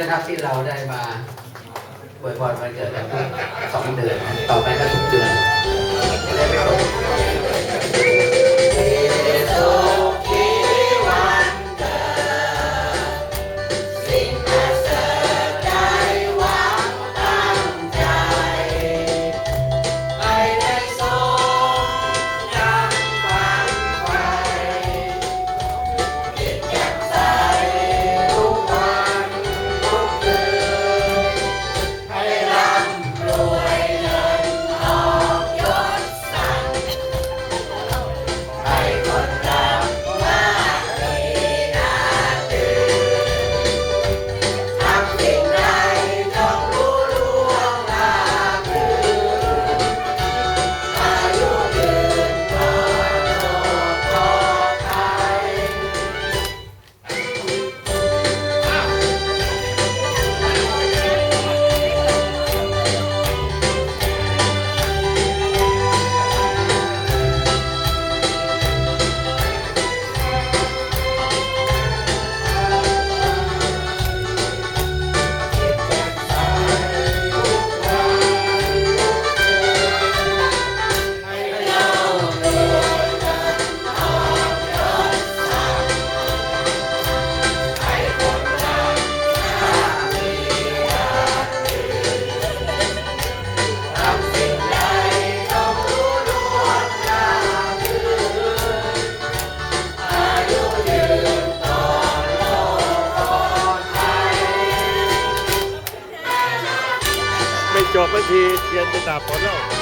นะครับที่เราได้มาบวยพรวันเกิดกันสองเดือน ต่อไปก็ทุกเดือน จบไม่ทีเทียนจะดับหมดแล้ว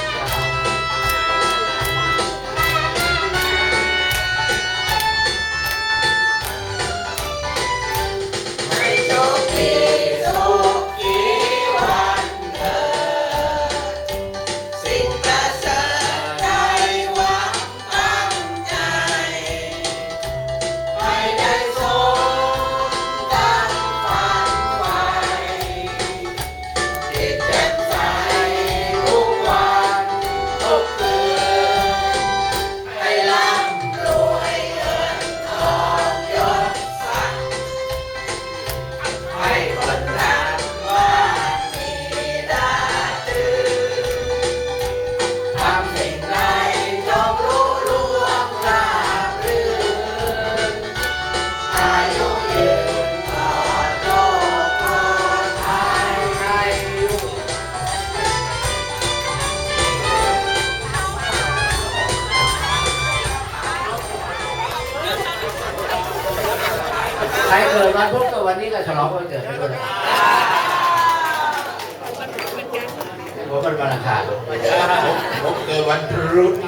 ใครเกิดวันพุธก็วันนี้ก็ฉลองวันเกิดไปด้วยผมเป็นวันอังคารผมเกิดวันพฤหัส